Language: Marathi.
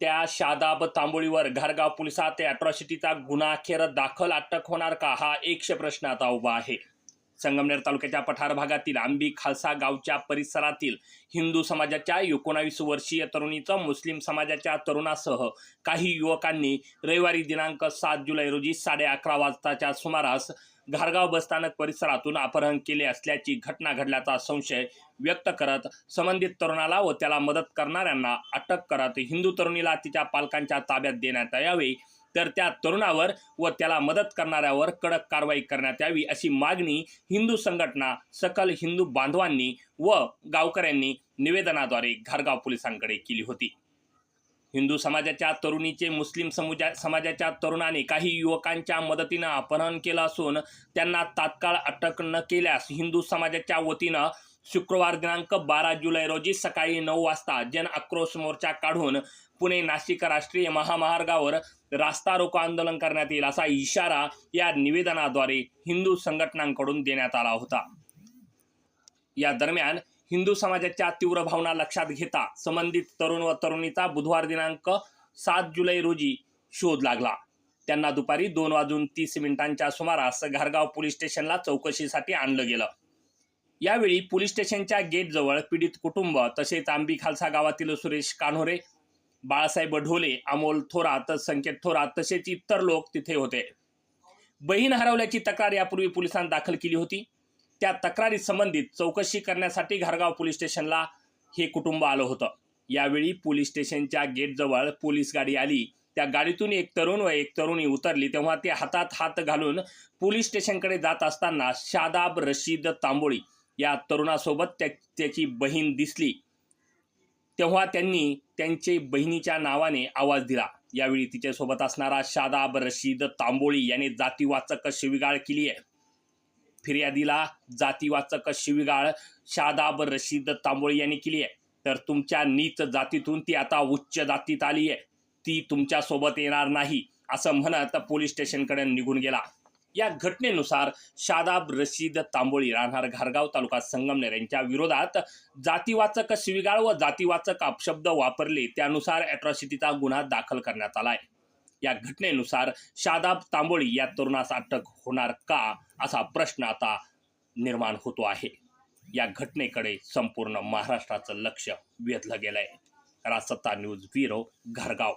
त्या शादाब तांबोळीवर घारगाव पोलिसात अॅट्रॉसिटीचा गुन्हा अखेर दाखल अटक होणार का? हा एकशे प्रश्न आता उभा आहे. संगमनेर तालुक्याच्या पठार भागातील आंबी खालसा गावच्या परिसरातील हिंदू समाजाच्या एकोणावीस वर्षीय तरुणीचं मुस्लिम समाजाच्या तरुणासह काही युवकांनी रविवारी दिनांक सात जुलै रोजी साडे अकरा वाजताच्या सुमारास घारगाव बसस्थानक परिसरातून अपहरण केले असल्याची घटना घडल्याचा संशय व्यक्त करत संबंधित तरुणाला व त्याला मदत करणाऱ्यांना अटक करत हिंदू तरुणीला तिच्या पालकांच्या ताब्यात देण्यात यावे. तर त्या तरुणावर व त्याला मदत करणाऱ्यावर कडक कारवाई करण्यात यावी अशी मागणी हिंदू संघटना सकल हिंदू बांधवांनी व गावकऱ्यांनी निवेदनाद्वारे घारगाव पोलिसांकडे केली होती. हिंदू समाजाच्या तरुणीचे मुस्लिम समुजा समाजाच्या तरुणाने काही युवकांच्या मदतीनं अपहरण केलं असून त्यांना तात्काळ अटक न केल्यास हिंदू समाजाच्या वतीनं शुक्रवार दिनांक बारा जुलै रोजी सकाळी नऊ वाजता जन आक्रोश मोर्चा काढून पुणे नाशिक राष्ट्रीय महामार्गावर रास्ता रोको आंदोलन करण्यात येईल असा इशारा या निवेदनाद्वारे हिंदू संघटनांकडून देण्यात आला होता. या दरम्यान हिंदू समाजाच्या तीव्र भावना लक्षात घेता संबंधित तरुण व तरुणीचा बुधवार दिनांक सात जुलै रोजी शोध लागला. त्यांना दुपारी दोन वाजून तीस मिनिटांच्या सुमारास घारगाव पोलीस स्टेशनला चौकशीसाठी आणलं गेलं. यावेळी पोलीस स्टेशनच्या गेटजवळ पीडित कुटुंब तसेच आंबी खालसा गावातील सुरेश कान्होरे बाळासाहेब ढोले अमोल थोरात संकेत थोरात तसेच इतर लोक तिथे होते. बहीण हरवल्याची तक्रार यापूर्वी पोलिसांनी दाखल केली होती. त्या तक्रारी संबंधित चौकशी करण्यासाठी घारगाव पोलीस स्टेशनला हे कुटुंब आलं होतं. यावेळी पोलीस स्टेशनच्या गेटजवळ पोलीस गाडी आली. त्या गाडीतून एक तरुण व एक तरुणी उतरली तेव्हा ते हातात हात घालून पोलीस स्टेशनकडे जात असताना शादाब रशीद तांबोळी या तरुणासोबत त्या त्याची बहीण दिसली. तेव्हा त्यांनी त्यांचे बहिणीच्या नावाने आवाज दिला. यावेळी तिच्यासोबत असणारा शादाब रशीद तांबोळी याने जातीवाचक शिविगाळ केली आहे. फिर्यादीला जातीवाचक शिविगाळ शादाब रशीद तांबोळी यांनी केली आहे. तर तुमच्या नीच जातीतून ती आता उच्च जातीत आली आहे. ती तुमच्यासोबत येणार नाही असं म्हणत पोलीस स्टेशनकडे निघून गेला. या घटनेनुसार शादाब रशीद तांबोळी राहणार घारगाव तालुका संगमनेर यांच्या विरोधात जातीवाचक शिविगाळ व जातीवाचक अपशब्द वापरले. त्यानुसार अॅट्रॉसिटीचा गुन्हा दाखल करण्यात आलाय. या घटनेनुसार शादाब तांबोळी या तरुणास अटक होणार का? असा प्रश्न आता निर्माण होतो आहे. या घटनेकडे संपूर्ण महाराष्ट्राचं लक्ष वेधलं गेलंय. रासत्ता न्यूज ब्युरो घरगाव.